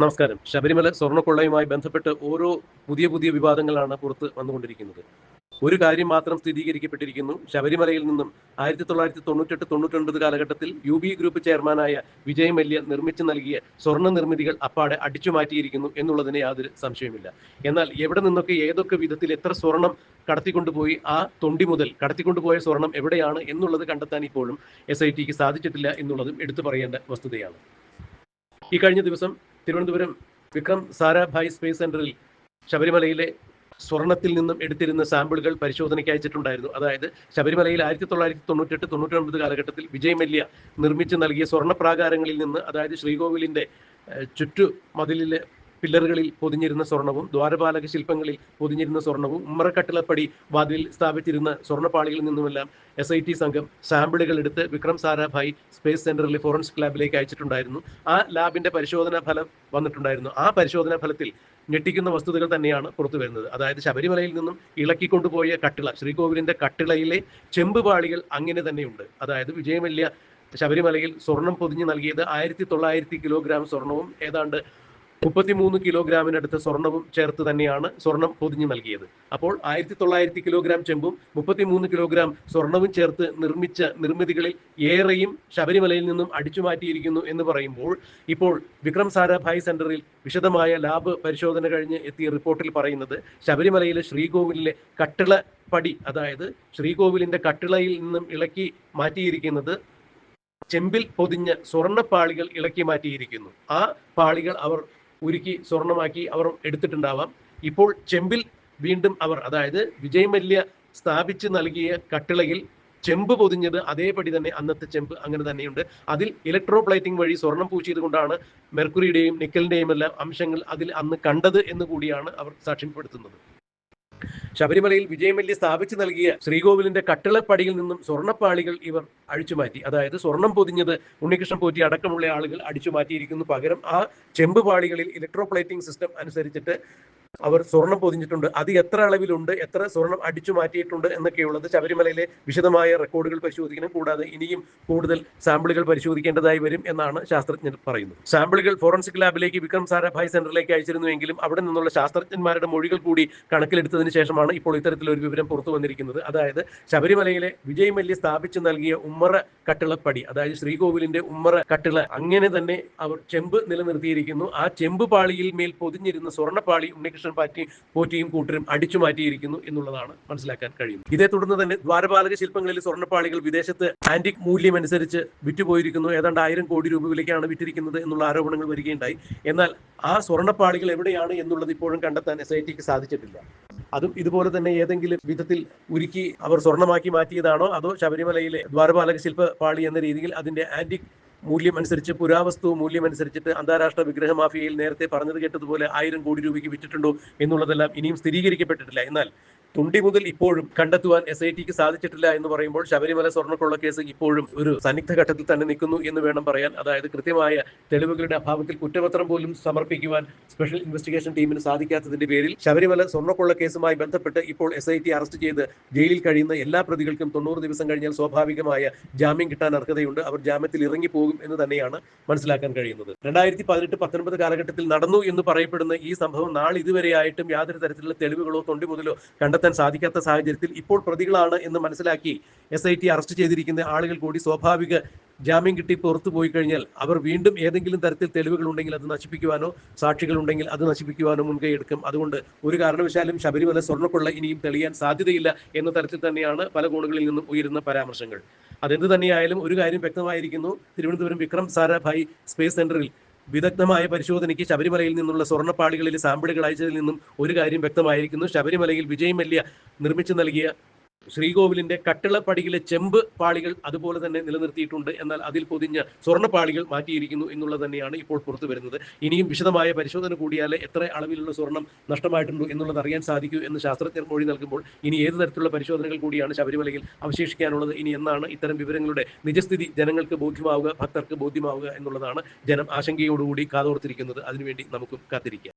നമസ്കാരം. ശബരിമല സ്വർണക്കൊള്ളയുമായി ബന്ധപ്പെട്ട് ഓരോ പുതിയ പുതിയ വിവാദങ്ങളാണ് പുറത്ത് വന്നുകൊണ്ടിരിക്കുന്നത്. ഒരു കാര്യം മാത്രം സ്ഥിരീകരിക്കപ്പെട്ടിരിക്കുന്നു. ശബരിമലയിൽ നിന്നും ആയിരത്തി തൊള്ളായിരത്തി തൊണ്ണൂറ്റെട്ട് തൊണ്ണൂറ്റൊൻപത് കാലഘട്ടത്തിൽ യു ബി ഗ്രൂപ്പ് ചെയർമാനായ വിജയ് മല്യ നിർമ്മിച്ചു നൽകിയ സ്വർണ നിർമ്മിതികൾ അപ്പാടെ അടിച്ചു മാറ്റിയിരിക്കുന്നു എന്നുള്ളതിന് യാതൊരു സംശയമില്ല എന്നാൽ എവിടെ നിന്നൊക്കെ ഏതൊക്കെ വിധത്തിൽ എത്ര സ്വർണം കടത്തിക്കൊണ്ടുപോയി ആ തൊണ്ടി മുതൽ കടത്തിക്കൊണ്ടുപോയ സ്വർണം എവിടെയാണ് എന്നുള്ളത് കണ്ടെത്താൻ ഇപ്പോഴും എസ് ഐ ടിക്ക് സാധിച്ചിട്ടില്ല എന്നുള്ളതും എടുത്തു പറയേണ്ട വസ്തുതയാണ്. ഈ കഴിഞ്ഞ ദിവസം തിരുവനന്തപുരം വിക്രം സാരാഭായ് സ്പേസ് സെന്ററിൽ ശബരിമലയിലെ സ്വർണത്തിൽ നിന്നും എടുത്തിരുന്ന സാമ്പിളുകൾ പരിശോധനയ്ക്ക് അയച്ചിട്ടുണ്ടായിരുന്നു. അതായത് ശബരിമലയിൽ ആയിരത്തി തൊള്ളായിരത്തി തൊണ്ണൂറ്റെട്ട് തൊണ്ണൂറ്റൊൻപത് കാലഘട്ടത്തിൽ വിജയ് മല്യ നിർമ്മിച്ച് നൽകിയ സ്വർണപ്രാകാരങ്ങളിൽ നിന്ന് അതായത് ശ്രീകോവിലിന്റെ ചുറ്റു മതിലിലെ പില്ലറുകളിൽ പൊതിഞ്ഞിരുന്ന സ്വർണവും ദ്വാരപാലക ശില്പങ്ങളിൽ പൊതിഞ്ഞിരുന്ന സ്വർണവും ഉമ്മറക്കട്ടിളപ്പടി വാതിലിൽ സ്ഥാപിച്ചിരുന്ന സ്വർണപ്പാളികളിൽ നിന്നുമെല്ലാം എസ് ഐ ടി സംഘം സാമ്പിളുകൾ എടുത്ത് വിക്രം സാരാഭായ് സ്പേസ് സെന്ററിലെ ഫോറൻസിക് ലാബിലേക്ക് അയച്ചിട്ടുണ്ടായിരുന്നു. ആ ലാബിന്റെ പരിശോധനാ ഫലം വന്നിട്ടുണ്ടായിരുന്നു. ആ പരിശോധനാ ഫലത്തിൽ ഞെട്ടിക്കുന്ന വസ്തുതകൾ തന്നെയാണ് പുറത്തു വരുന്നത്. അതായത് ശബരിമലയിൽ നിന്നും ഇളക്കിക്കൊണ്ടുപോയ കട്ടിള ശ്രീകോവിലിന്റെ കട്ടിളയിലെ ചെമ്പുപാളികൾ അങ്ങനെ തന്നെയുണ്ട്. അതായത് വിജയമല്യ ശബരിമലയിൽ സ്വർണം പൊതിഞ്ഞു നൽകിയത് ആയിരത്തി തൊള്ളായിരത്തി കിലോഗ്രാം സ്വർണവും ഏതാണ്ട് മുപ്പത്തിമൂന്ന് കിലോഗ്രാമിനടുത്ത് സ്വർണവും ചേർത്ത് തന്നെയാണ് സ്വർണം പൊതിഞ്ഞു നൽകിയത്. അപ്പോൾ ആയിരത്തി തൊള്ളായിരത്തി കിലോഗ്രാം ചെമ്പും മുപ്പത്തിമൂന്ന് കിലോഗ്രാം സ്വർണവും ചേർത്ത് നിർമ്മിച്ച നിർമ്മിതികളിൽ ഏറെയും ശബരിമലയിൽ നിന്നും അടിച്ചു മാറ്റിയിരിക്കുന്നു എന്ന് പറയുമ്പോൾ ഇപ്പോൾ വിക്രം സാരാഭായ് സെന്ററിൽ വിശദമായ ലാബ് പരിശോധന കഴിഞ്ഞ് എത്തിയ റിപ്പോർട്ടിൽ പറയുന്നത് ശബരിമലയിലെ ശ്രീകോവിലിലെ കട്ടിള പടി അതായത് ശ്രീകോവിലിന്റെ കട്ടിളയിൽ നിന്നും ഇളക്കി മാറ്റിയിരിക്കുന്നത് ചെമ്പിൽ പൊതിഞ്ഞ സ്വർണപ്പാളികൾ ഇളക്കി മാറ്റിയിരിക്കുന്നു. ആ പാളികൾ അവർ ഉരുക്കി സ്വർണമാക്കി അവർ എടുത്തിട്ടുണ്ടാവാം. ഇപ്പോൾ ചെമ്പിൽ വീണ്ടും അവർ അതായത് വിജയ് മല്യ സ്ഥാപിച്ച് നൽകിയ കട്ടിളയിൽ ചെമ്പ് പൊതിഞ്ഞത് അതേപടി തന്നെ അന്നത്തെ ചെമ്പ് അങ്ങനെ തന്നെയുണ്ട്. അതിൽ ഇലക്ട്രോ പ്ലേറ്റിംഗ് വഴി സ്വർണം പൂശിയത് കൊണ്ടാണ് മെർക്കുറിയുടെയും നിക്കലിന്റെയും എല്ലാം അംശങ്ങൾ അതിൽ അന്ന് കണ്ടത് എന്ന് കൂടിയാണ് അവർ സാക്ഷ്യപ്പെടുത്തുന്നത്. ശബരിമലയിൽ വിജയമല്യ സ്ഥാപിച്ചു നൽകിയ ശ്രീകോവിലിന്റെ കട്ടിളപ്പടിയിൽ നിന്നും സ്വർണപ്പാളികൾ ഇവർ അഴിച്ചുമാറ്റി. അതായത് സ്വർണം പൊതിഞ്ഞത് ഉണ്ണികൃഷ്ണൻ പോറ്റി അടക്കമുള്ള ആളുകൾ അടിച്ചു മാറ്റിയിരിക്കുന്നു പകരം ആ ചെമ്പ് പാളികളിൽ ഇലക്ട്രോപ്ലേറ്റിംഗ് സിസ്റ്റം അനുസരിച്ചിട്ട് അവർ സ്വർണം പൊതിഞ്ഞിട്ടുണ്ട്. അത് എത്ര അളവിലുണ്ട് എത്ര സ്വർണം അടിച്ചു മാറ്റിയിട്ടുണ്ട് എന്നൊക്കെയുള്ളത് ശബരിമലയിലെ വിശദമായ റെക്കോർഡുകൾ പരിശോധിക്കണം. കൂടാതെ ഇനിയും കൂടുതൽ സാമ്പിളുകൾ പരിശോധിക്കേണ്ടതായി വരും എന്നാണ് ശാസ്ത്രജ്ഞർ പറയുന്നത്. സാമ്പിളുകൾ ഫോറൻസിക് ലാബിലേക്ക് വിക്രം സാരാഭായ് സെന്ററിലേക്ക് അയച്ചിരുന്നുവെങ്കിലും അവിടെ നിന്നുള്ള ശാസ്ത്രജ്ഞന്മാരുടെ മൊഴികൾ കൂടി കണക്കിലെടുത്തതിന് ശേഷമാണ് ഇപ്പോൾ ഇത്തരത്തിലൊരു വിവരം പുറത്തു വന്നിരിക്കുന്നത്. അതായത് ശബരിമലയിലെ വിജയ് മല്യ സ്ഥാപിച്ചു നൽകിയ ഉമ്മറ കട്ടിളപ്പടി അതായത് ശ്രീകോവിലിന്റെ ഉമ്മറ കട്ടിള അങ്ങനെ തന്നെ അവർ ചെമ്പ് നിലനിർത്തിയിരിക്കുന്നു. ആ ചെമ്പ് പാളിയിൽ മേൽ പൊതിഞ്ഞിരുന്ന സ്വർണപ്പാളി ഉണ്ണികൃഷ്ണൻ പാറ്റി പോറ്റിയും കൂട്ടരും അടിച്ചു മാറ്റിയിരിക്കുന്നു എന്നുള്ളതാണ് മനസ്സിലാക്കാൻ കഴിയുന്നത്. ഇതേ തുടർന്ന് തന്നെ ദ്വാരപാലക ശില്പങ്ങളിൽ സ്വർണപ്പാളികൾ വിദേശത്ത് ആന്റിക് മൂല്യം അനുസരിച്ച് വിറ്റുപോയിരിക്കുന്നു. ഏതാണ്ട് ആയിരം കോടി രൂപ വിലയ്ക്കാണ് വിറ്റിരിക്കുന്നത് എന്നുള്ള ആരോപണങ്ങൾ വരികയുണ്ടായി. എന്നാൽ ആ സ്വർണപ്പാളികൾ എവിടെയാണ് എന്നുള്ളത് ഇപ്പോഴും കണ്ടെത്താൻ എസ് ഐ ടിക്ക് സാധിച്ചിട്ടില്ല. അതും ഇതുപോലെ തന്നെ ഏതെങ്കിലും വിധത്തിൽ ഉരുക്കി അവർ സ്വർണമാക്കി മാറ്റിയതാണോ? അതോ ശബരിമലയിലെ ദ്വാരപാലക ശില്പ പാളി എന്ന രീതിയിൽ അതിന്റെ ആന്റിക് മൂല്യം അനുസരിച്ച് പുരാവസ്തു മൂല്യമനുസരിച്ചിട്ട് അന്താരാഷ്ട്ര വിഗ്രഹ മാഫിയയിൽ നേരത്തെ പറഞ്ഞത് കേട്ടതുപോലെ ആയിരം കോടി രൂപയ്ക്ക് വിറ്റിട്ടുണ്ടോ എന്നുള്ളതെല്ലാം ഇനിയും സ്ഥിരീകരിക്കപ്പെട്ടിട്ടില്ല. എന്നാൽ തുണ്ടി മുതൽ ഇപ്പോഴും കണ്ടെത്തുവാൻ എസ് ഐ ടിക്ക് സാധിച്ചിട്ടില്ല എന്ന് പറയുമ്പോൾ ശബരിമല സ്വർണക്കൊള്ള കേസ് ഇപ്പോഴും ഒരു സന്നിഗ്ധ ഘട്ടത്തിൽ തന്നെ നിൽക്കുന്നു എന്ന് വേണം പറയാൻ. അതായത് കൃത്യമായ തെളിവുകളുടെ അഭാവത്തിൽ കുറ്റപത്രം പോലും സമർപ്പിക്കുവാൻ സ്പെഷ്യൽ ഇൻവെസ്റ്റിഗേഷൻ ടീമിന് സാധിക്കാത്തതിന്റെ പേരിൽ ശബരിമല സ്വർണക്കൊള്ള കേസുമായി ബന്ധപ്പെട്ട് ഇപ്പോൾ എസ് ഐ ടി അറസ്റ്റ് ചെയ്ത് ജയിലിൽ കഴിയുന്ന എല്ലാ പ്രതികൾക്കും തൊണ്ണൂറ് ദിവസം കഴിഞ്ഞാൽ സ്വാഭാവികമായ ജാമ്യം കിട്ടാൻ അർഹതയുണ്ട്. അവർ ജാമ്യത്തിൽ ഇറങ്ങിപ്പോകും എന്ന് തന്നെയാണ് മനസ്സിലാക്കാൻ കഴിയുന്നത്. രണ്ടായിരത്തി പതിനെട്ട് പത്തൊൻപത് കാലഘട്ടത്തിൽ നടന്നു എന്ന് പറയപ്പെടുന്ന ഈ സംഭവം നാളെ ഇതുവരെയായിട്ടും യാതൊരു തരത്തിലുള്ള തെളിവുകളോ തൊണ്ടി മുതലോ കണ്ടെത്താൻ സാധിക്കാത്ത സാഹചര്യത്തിൽ ഇപ്പോൾ പ്രതികളാണ് എന്ന് മനസ്സിലാക്കി എസ് ഐ ടി അറസ്റ്റ് ചെയ്തിരിക്കുന്ന ആളുകൾ കൂടി സ്വാഭാവിക ജാമ്യം കിട്ടി പുറത്തു പോയി കഴിഞ്ഞാൽ അവർ വീണ്ടും ഏതെങ്കിലും തരത്തിൽ തെളിവുകൾ ഉണ്ടെങ്കിൽ അത് നശിപ്പിക്കുവാനോ സാക്ഷികൾ ഉണ്ടെങ്കിൽ അത് നശിപ്പിക്കുവാനോ മുൻകൈ എടുക്കും. അതുകൊണ്ട് ഒരു കാരണവശാലും ശബരിമല സ്വർണക്കൊള്ള ഇനിയും തെളിയാൻ സാധ്യതയില്ല എന്ന തരത്തിൽ തന്നെയാണ് പല കോണുകളിൽ നിന്നും ഉയരുന്ന പരാമർശങ്ങൾ. അതെന്ത് തന്നെയായാലും ഒരു കാര്യം വ്യക്തമായിരിക്കുന്നു. തിരുവനന്തപുരം വിക്രം സാരാഭായി സ്പേസ് സെന്ററിൽ വിദഗ്ധമായ പരിശോധനയ്ക്ക് ശബരിമലയിൽ നിന്നുള്ള സ്വർണപ്പാളികളിലെ സാമ്പിളുകൾ അയച്ചതിൽ നിന്നും ഒരു കാര്യം വ്യക്തമായിരിക്കുന്നു. ശബരിമലയിൽ വിജയ് മല്യ നിർമ്മിച്ചു നൽകിയ ശ്രീകോവിലിന്റെ കട്ടിളപ്പടിയിലെ ചെമ്പ് പാളികൾ അതുപോലെ തന്നെ നിലനിർത്തിയിട്ടുണ്ട്. എന്നാൽ അതിൽ പൊതിഞ്ഞ സ്വർണപ്പാളികൾ മാറ്റിയിരിക്കുന്നു എന്നുള്ളത് തന്നെയാണ് ഇപ്പോൾ പുറത്തു വരുന്നത്. ഇനിയും വിശദമായ പരിശോധന കൂടിയാലേ എത്ര അളവിലുള്ള സ്വർണം നഷ്ടമായിട്ടുണ്ടോ എന്നുള്ളത് അറിയാൻ സാധിക്കൂ എന്ന് ശാസ്ത്രജ്ഞർ മൊഴി നൽകുമ്പോൾ ഇനി ഏത് തരത്തിലുള്ള പരിശോധനകൾ കൂടിയാണ് ശബരിമലയിൽ അവശേഷിക്കാനുള്ളത്? ഇനി എന്നാണ് ഇത്തരം വിവരങ്ങളുടെ നിജസ്ഥിതി? ജനങ്ങൾക്ക് ബോധ്യമാവുക ഭക്തർക്ക് ബോധ്യമാവുക എന്നുള്ളതാണ് ജനം ആശങ്കയോടുകൂടി കാതോർത്തിരിക്കുന്നത്. അതിനുവേണ്ടി നമുക്കും കാത്തിരിക്കാം.